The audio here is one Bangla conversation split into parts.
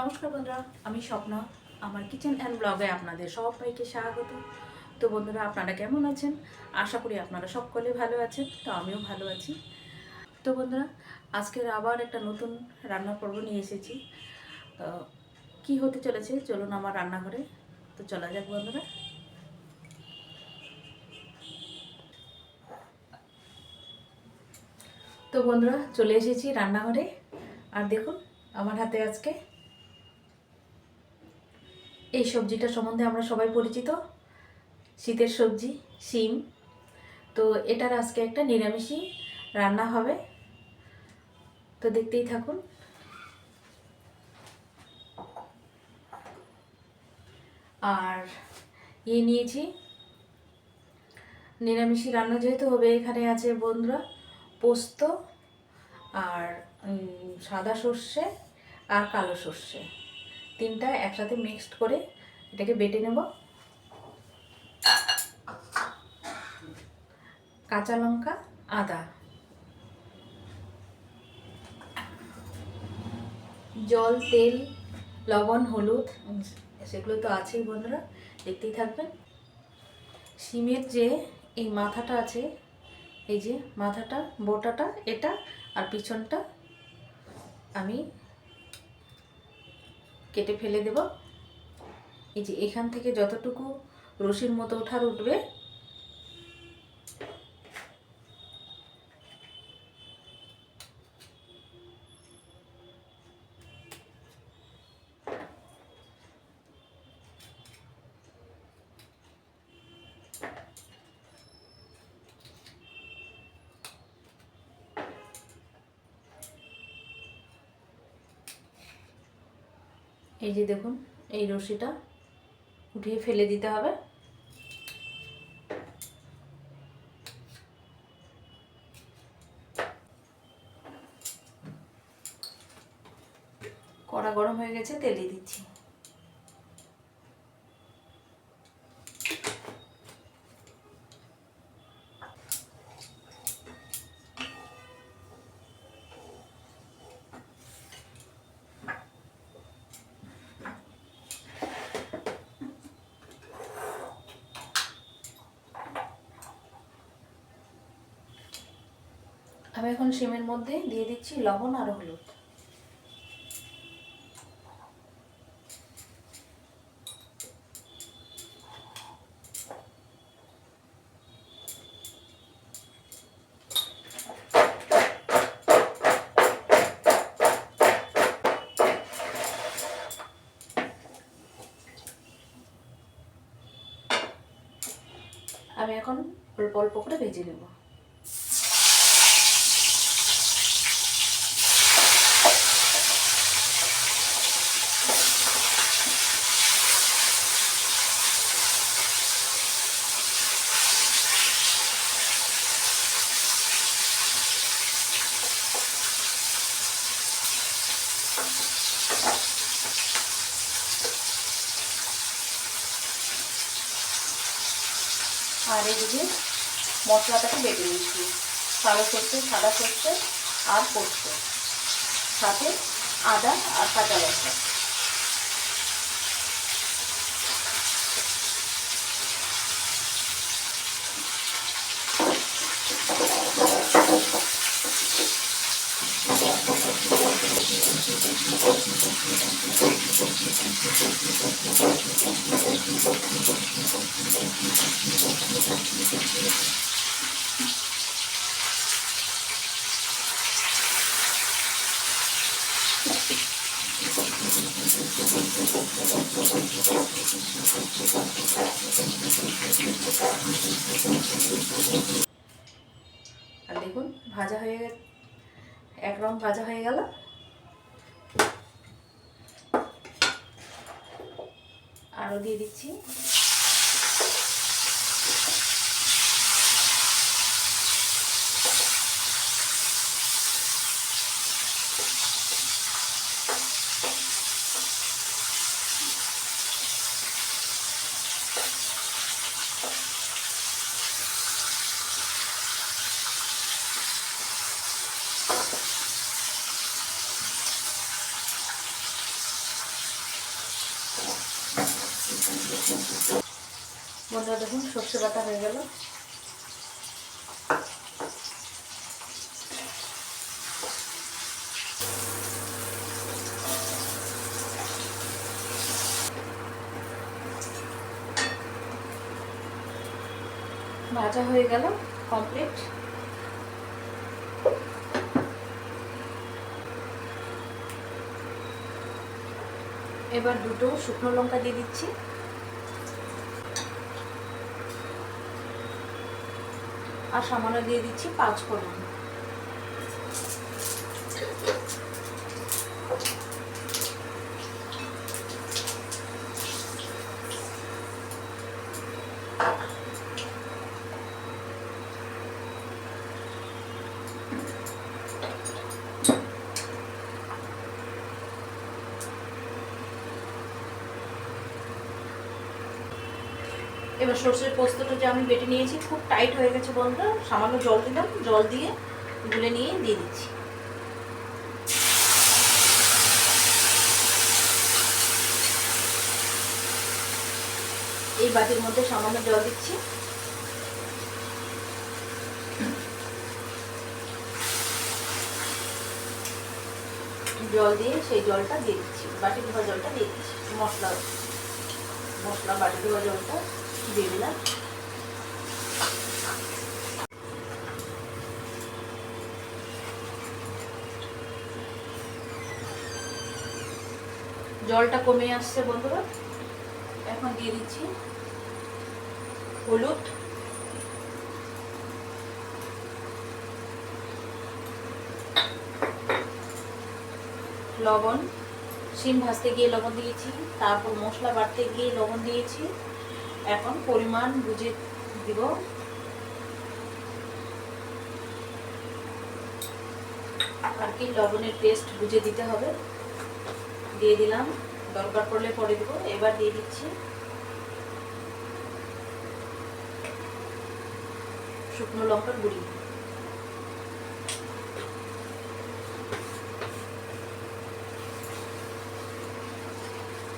নমস্কার বন্ধুরা, আমি স্বপ্ন। আমার কিচেন অ্যান্ড ব্লগে আপনাদের সবাইকে স্বাগত। তো বন্ধুরা, আপনারা কেমন আছেন? আশা করি আপনারা সকলে ভালো আছেন, তো আমিও ভালো আছি। তো বন্ধুরা, আজকের আবার একটা নতুন রান্নার পর্ব নিয়ে এসেছি। কী হতে চলেছে? চলুন আমার রান্নাঘরে। তো চলা যাক বন্ধুরা। তো বন্ধুরা, চলে এসেছি রান্নাঘরে। আর দেখুন, আমার হাতে আজকে এই সবজিটা সম্বন্ধে আমরা সবাই পরিচিত। শীতের সবজি, শিম। তো এটার আজকে একটা নিরামিষই রান্না হবে। তো দেখতেই থাকুন। আর ইয়ে নিয়েছি। নিরামিষই রান্না যেহেতু হবে, এখানে আছে বন্ধুরা পোস্ত আর সাদা সর্ষে আর কালো সর্ষে। তিনটা একসাথে মিক্সড করে এটাকে বেটে নেব। কাঁচা লঙ্কা, আদা। জল, তেল, লবণ, হলুদ, সেগুলো তো আছেই বন্ধুরা, দেখতেই থাকবেন। শিমের যে এই মাথাটা আছে, এই যে মাথাটা, বোটাটা, এটা আর পিছনটা আমি কেটে ফেলে দেব। এই যে এখান থেকে যতটুকু রশির মতো ওঠার উঠবে এই যে দেখুন, এই রশিটা উঠিয়ে ফেলে দিতে হবে। কড়া গরম হয়ে গেছে, তেলে দিচ্ছি। আমি এখন শিমের মধ্যে দিয়ে দিচ্ছি লবণ আর হলুদ। আমি এখন অল্প অল্প করে ভেজে নেব আর এদিকে মশলাটাকে বেটে নিচ্ছি। কালো সর্ষে, সাদা সর্ষে আর পোস্ত। সাথে আদা আর কাঁচা লঙ্কা। আর দেখুন ভাজা হয়ে গে- এক রং ভাজা হয়ে গেল। আরও দিয়ে দিচ্ছি। বন্ধুরা দেখুন, সর্ষে বাটা হয়ে গেল। ভাজা হয়ে গেল কমপ্লিট এবার দুটো শুকনো লঙ্কা দিয়ে দিচ্ছি। আর সামান্য দিয়ে দিচ্ছি পাঁচ ফোড়ন। এবার সর্ষের পোস্তটা যে আমি বেটে নিয়েছি, খুব টাইট হয়ে গেছে বন্ধুরা। সামান্য জল দিলাম, জল দিয়ে গুলে নিয়ে দিয়ে দিচ্ছি। এই বাটির মধ্যে সামান্য জল দিচ্ছি। জল দিয়ে সেই জলটা দিয়ে দিচ্ছি বাটি ধোয়া জলটা দিয়ে দিচ্ছি, মশলা মশলা বাটি ধোয়া জলটা। দিয়ে দিলাম। জলটা কমে আসছে বন্ধুরা। এখন দিয়ে দিচ্ছি হলুদ। লবণ, শিম ভাজতে গিয়ে লবণ দিয়েছি, তারপর মশলা বাটতে গিয়ে লবণ দিয়েছি। এখন পরিমাণ বুঝে দিব। আর কি, লবণের টেস্ট বুঝে দিতে হবে। দিয়ে দিলাম। দরকার পড়লে পরে দিব। এবার দিয়ে দিচ্ছি শুকনো লঙ্কার গুঁড়ি।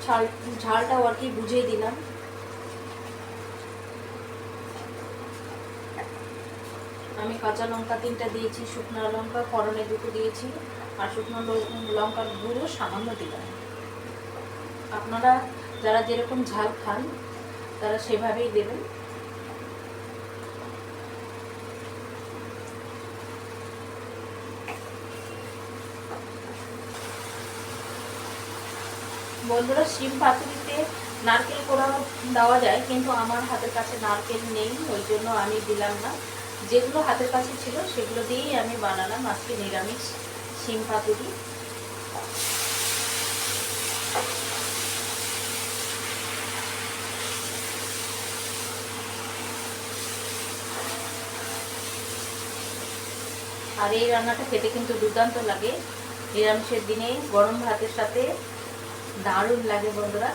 ঝাল ঝালটাও আর কি বুঝিয়ে দিলাম। আমি কাঁচা লঙ্কা তিনটা দিয়েছি, শুকনো লঙ্কা, ফড়নে দুটো দিয়েছি, আর শুকনো লঙ্কার গুঁড়ো সামান্য দিলাম। আপনারা যারা যেরকম ঝাল খান, তারা সেভাবেই দেবেন। বন্ধুরা, শিম পাতুরিতে নারকেল কোড়া দেওয়া যায়, কিন্তু আমার হাতের কাছে নারকেল নেই, ওই জন্য আমি দিলাম না। যেগুলো হাতের কাছে ছিল, সেগুলো দিয়েই আমি বানালাম আজকে নিরামিষ শিম পাতুরি। আর এই রান্নাটা খেতে কিন্তু দুর্দান্ত লাগে। নিরামিষের দিনে গরম ভাতের সাথে দারুণ লাগে বন্ধুরা।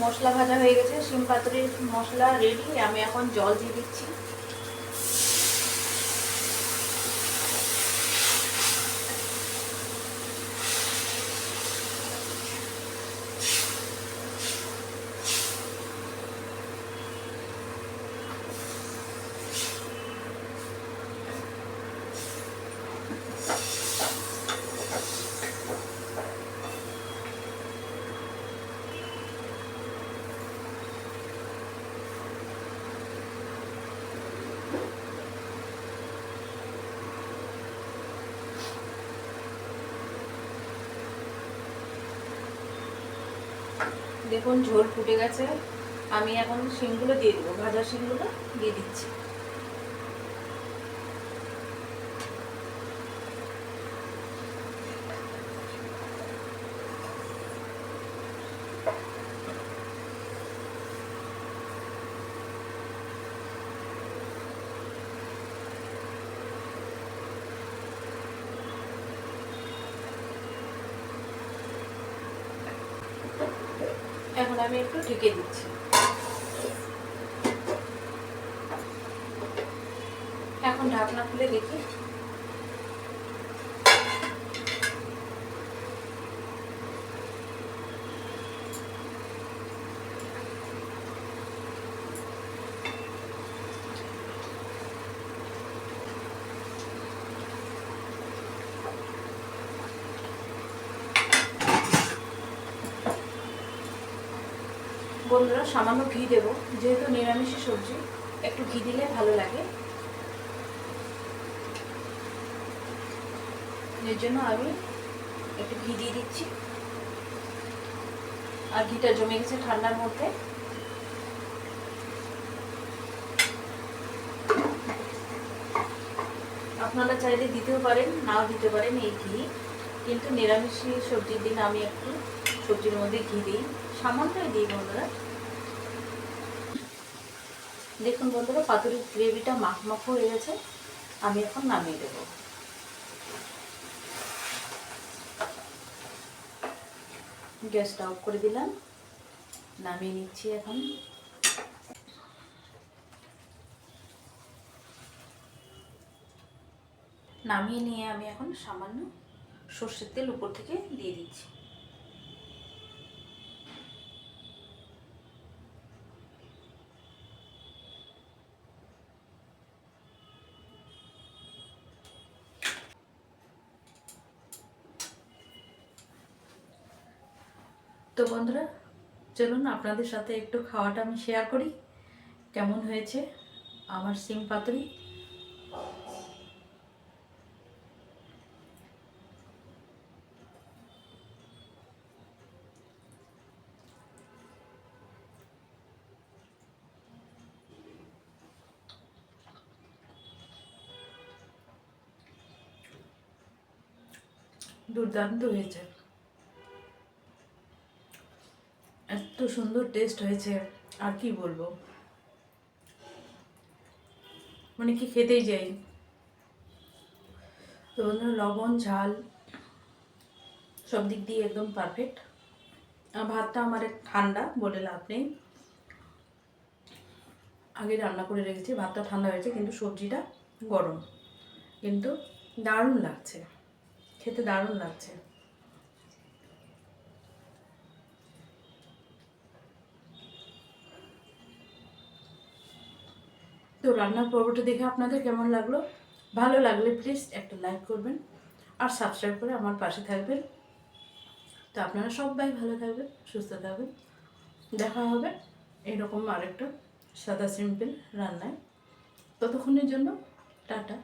মশলা ভাজা হয়ে গেছে। শিম পাতুরির মশলা রেডি আমি এখন জল দিয়ে দিচ্ছি। দেখুন ঝোল ফুটে গেছে। আমি এখন শিমগুলো দিয়ে দেবো ভাজা শিমগুলো দিয়ে দিচ্ছি এখন আমি একটু ঢেকে দিচ্ছি। এখন ঢাকনা খুলে দেখি। বন্ধুরা, সামান্য ঘি দেবো। যেহেতু নিরামিষ সবজি, একটু ঘি দিলে ভালো লাগে। এর জন্য আমি একটু ঘি দিয়ে দিচ্ছি। আর ঘিটা জমে গেছে ঠান্ডার মধ্যে। আপনারা চাইলে দিতেও পারেন, নাও দিতে পারেন এই ঘি। কিন্তু নিরামিষ সবজির দিন আমি একটু সবজির মধ্যে ঘি দিই। সামান্যই দিই বন্ধুরা। দেখুন বন্ধুরা পাতুরির গ্রেভিটা মাখ মাখ হয়ে গেছে। আমি এখন নামিয়ে দেব। গ্যাসটা অফ করে দিলাম। নামিয়ে নিচ্ছি এখন। নামিয়ে নিয়ে আমি এখন সামান্য সর্ষের তেল উপর থেকে দিয়ে দিচ্ছি। তো বন্ধুরা, চলুন আপনাদের সাথে একটু খাওয়াটা আমি শেয়ার করি। কেমন হয়েছে আমার সিম পাতুরি? দুর্দান্ত হয়েছে। সুন্দর টেস্ট হয়েছে, আর কি বলব? মানে কি খেতেই যাই। তো বন্ধুরা, লবণ, ঝাল, সব দিক দিয়ে একদম পারফেক্ট আর ভাতটা আমার ঠান্ডা, বলে লাভ নেই। আগে রান্না করে রেখেছি, ভাতটা ঠান্ডা হয়েছে, কিন্তু সবজিটা গরম। কিন্তু দারুণ লাগছে। খেতে দারুণ লাগছে। তো রান্নার পর্বটা দেখে আপনাদের কেমন লাগল? ভালো লাগলে প্লিজ একটা লাইক করবেন আর সাবস্ক্রাইব করে আমার পাশে থাকবেন। তো আপনারা সবাই ভালো থাকবেন, সুস্থ থাকবেন। দেখা হবে এরকম আরেকটা সাদা সিম্পল রান্নায়। ততক্ষণের জন্য টাটা।